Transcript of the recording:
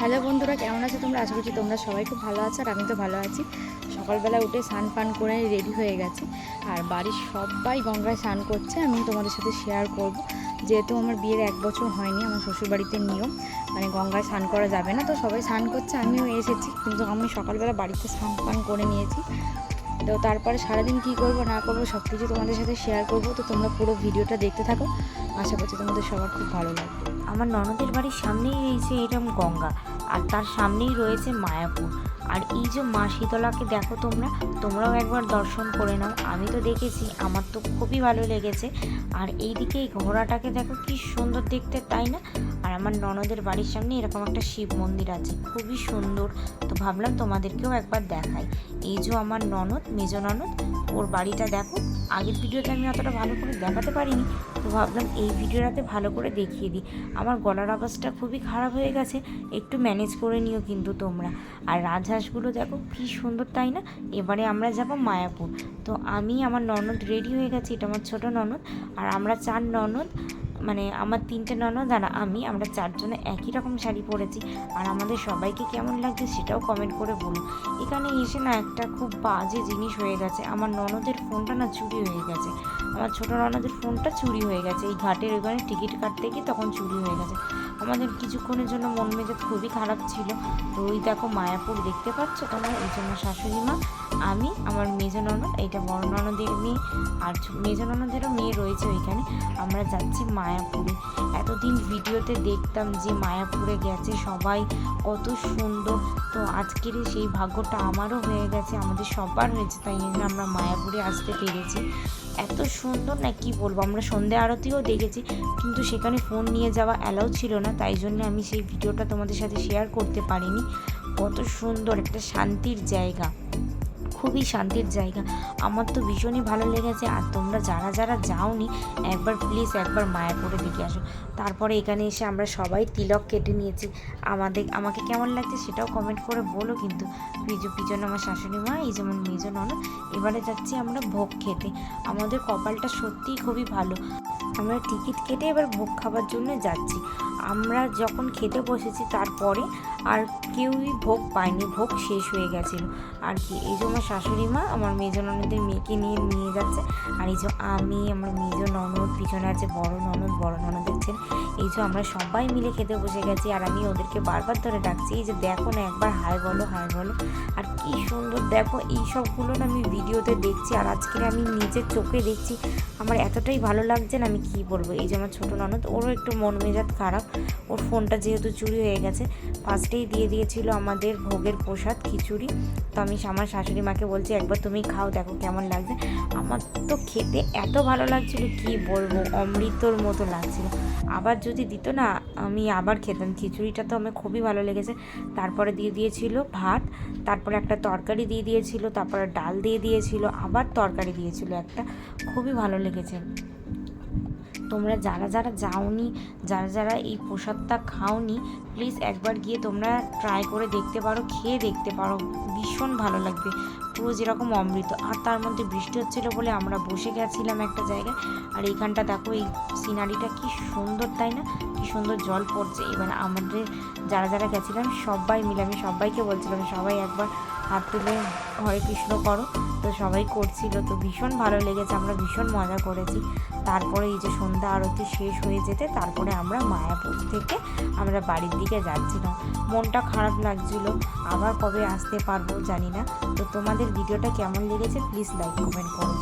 Hello বন্ধুরা, কেমন আছো তোমরা? আশা করছি তোমরা সবাই খুব ভালো আছো আর আমি তো ভালো আছি। সকালবেলা উঠে স্নান পান করে রেডি হয়ে গেছে। আর বাড়ির সবাই গঙ্গায় স্নান করছে, আমি তোমাদের সাথে শেয়ার করব। যেহেতু আমার বিয়ের এক বছর হয়নি, আমার শ্বশুরবাড়িতে নিয়ম মানে গঙ্গায় স্নান করা যাবে না। তো সবাই স্নান করছে, আমিও এসেছি। কিন্তু আমি সকালবেলা বাড়িতে স্নান পান করে নিয়েছি। তো তারপরে সারাদিন কি করব, না করব সব কিছু তোমাদের সাথে শেয়ার করব। তো তোমরা পুরো ভিডিওটা দেখতে থাকো। আশা করছি তোমাদের সবার খুব ভালো লাগবে। আমার ননদের বাড়ির সামনেই রয়েছে এরকম গঙ্গা, আর তার সামনেই রয়েছে মায়াপুর। আর এই যে মা শীতলাকে দেখো তোমরা, তোমরাও একবার দর্শন করে নাও। আমি তো দেখেছি, আমার তো খুবই ভালো লেগেছে। আর এইদিকে এই ঘোড়াটাকে দেখো কি সুন্দর দেখতে, তাই না? আর আমার ননদের বাড়ির সামনে এরকম একটা শিব মন্দির আছে, খুবই সুন্দর। তো ভাবলাম তোমাদেরকেও একবার দেখাই। এই যে আমার ননদ, মেজ ননদ, ওর বাড়িটা দেখো। আগের ভিডিওতে আমি অতটা ভালো করে দেখাতে পারিনি, তো ভাবলাম এই ভিডিওটাতে ভালো করে দেখিয়ে দিই। আমার গলার আওয়াজটা খুবই খারাপ হয়ে গেছে, একটু ম্যানেজ করে নিও কিন্তু তোমরা। আর রাজহাঁসগুলো দেখো, কি সুন্দর, তাই না? এবারে আমরা যাব মায়াপুর। তো আমি, আমার ননদ রেডি হয়ে গেছি, এটা আমার ছোটো ননদ। আর আমরা চার ননদ মানে আমার তিনটে ননদ আর আমি, আমরা চারজনে একই রকম শাড়ি পরেছি। আর আমাদের সবাইকে কেমন লাগছে সেটাও কমেন্ট করে বলুন। এখানে এসে না একটা খুব বাজে জিনিস হয়ে গেছে। আমার ননদের ফোনটা না চুরি হয়ে গেছে। আমার ছোটো ননদের ফোনটা চুরি হয়ে গেছে। এই ঘাটের ওইখানে টিকিট কাটতে গিয়ে তখন চুরি হয়ে গেছে। আমাদের কিছুক্ষণের জন্য মন মেজাজ খুবই খারাপ ছিল। তো ওই দেখো মায়াপুর দেখতে পাচ্ছ তোমার? এই জন্য শাশুড়ি মা, আমি, আমার মেজ ননদ, এইটা বড় ননদের মেয়ে, আর মেজ ননদেরও মেয়ে রয়েছে ওইখানে। আমরা যাচ্ছি মায়াপুরে। এতদিন ভিডিওতে দেখতাম যে মায়াপুরে গেছে সবাই, কত সুন্দর। তো আজকের সেই ভাগ্যটা আমারও হয়ে গেছে, আমাদের সবার হয়েছে, তাই জন্য আমরা মায়াপুরে আসতে পেরেছি। এত সুন্দর, না কি বলব, আমরা সন্ধে আরতিও দেখেছি, কিন্তু সেখানে ফোন নিয়ে যাওয়া অ্যালাউ ছিল না, তাই জন্য আমি সেই ভিডিওটা তোমাদের সাথে শেয়ার করতে পারিনি। কত সুন্দর, একটা শান্তির জায়গা। খুবই শান্তির জায়গা। আমার তো ভীষণই ভালো লেগেছে। আর তোমরা যারা যারা যাওনি, একবার প্লিজ একবার মায়াপুরে দেখে আসো। তারপরে এখানে এসে আমরা সবাই তিলক কেটে নিয়েছি। আমাদের, আমাকে কেমন লাগছে সেটাও কমেন্ট করে বলো। কিন্তু পিছু পিছনে আমার শাশুড়ি মা, এই যেমন মেজ ননদ, এবারে যাচ্ছি আমরা ভোগ খেতে। আমাদের কপালটা সত্যিই খুবই ভালো। আমরা টিকিট কেটে এবার ভোগ খাবার জন্য যাচ্ছি। আমরা যখন খেতে বসেছি, তারপরে আর কেউই ভোগ পায়নি। ভোগ শেষ হয়ে গেছিল। আর কি, এই যে আমার শাশুড়ি মা, আমার মেজ ননদের মেয়েকে নিয়ে নিয়ে যাচ্ছে। আর এই যে আমি, আমার মেজ ননদ, পিছনে আছে বড় ননদ বড় ননদ ছেলে। এই যে আমরা সবাই মিলে খেতে বসে গেছি, আর আমি ওদেরকে বারবার ধরে ডাকছি, এই যে দেখো না একবার, হাই বলো হাই বলো। আর কি সুন্দর, দেখো, এই সবগুলো না আমি ভিডিওতে দেখছি, আর আজকে আমি নিজের চোখে দেখছি আমার এতটাই ভালো লাগছে না, আমি কি বলব? এই যে আমার ছোটো ননদ ওরও একটু মন মেজাজ খারাপ। ওর ফোনটা যেহেতু চুরি হয়ে গেছে, ফার্স্টেই দিয়ে দিয়েছিল আমাদের ভোগের প্রসাদ, খিচুড়ি। তো আমি আমার শাশুড়ি মাকে বলছি, একবার তুমি খাও, দেখো কেমন লাগছে। আমার তো খেতে এত ভালো লাগছিল, কি বলব? অমৃতর মতো লাগছিল। আবার যদি দিত না, আমি আবার খেতাম। খিচুড়িটা তো আমার খুবই ভালো লেগেছে। তারপরে দিয়ে দিয়েছিল ভাত, তারপরে একটা তরকারি দিয়ে দিয়েছিল, তারপরে ডাল দিয়ে দিয়েছিল, আবার তরকারি দিয়েছিল একটা। খুবই ভালো লেগেছে। গেছে তোমরা যারা যারা যাওনি, যারা যারা এই প্রসাদটা খাওনি প্লিজ একবার গিয়ে তোমরা ট্রাই করে দেখতে পারো, খেয়ে দেখতে পারো। ভীষণ ভালো লাগবে। পুরো যেরকম অমৃত। আর তার মধ্যে বৃষ্টি হচ্ছিল বলে আমরা বসে গেছিলাম একটা জায়গায়। আর এইখানটা দেখো, এই সিনারিটা কি সুন্দর, তাই না? কি সুন্দর জল পড়ছে। এবার আমাদের যারা যারা গেছিলাম, সবাই মিলে, আমি সবাইকে বলছিলাম, সবাই একবার হাত তুলে হরে কৃষ্ণ করো। তো সবাই করছিল। তো ভীষণ ভালো লেগেছে, আমরা ভীষণ মজা করেছি। তারপরে এই যে সন্ধ্যা আরতি শেষ হয়ে যেতে তারপরে আমরা মায়াপুর থেকে আমরা বাড়ির দিকে যাচ্ছিলাম। মনটা খারাপ লাগছিল, আবার কবে আসতে পারব জানি না। তো তোমাদের ভিডিওটা কেমন লেগেছে প্লিজ লাইক কমেন্ট করো।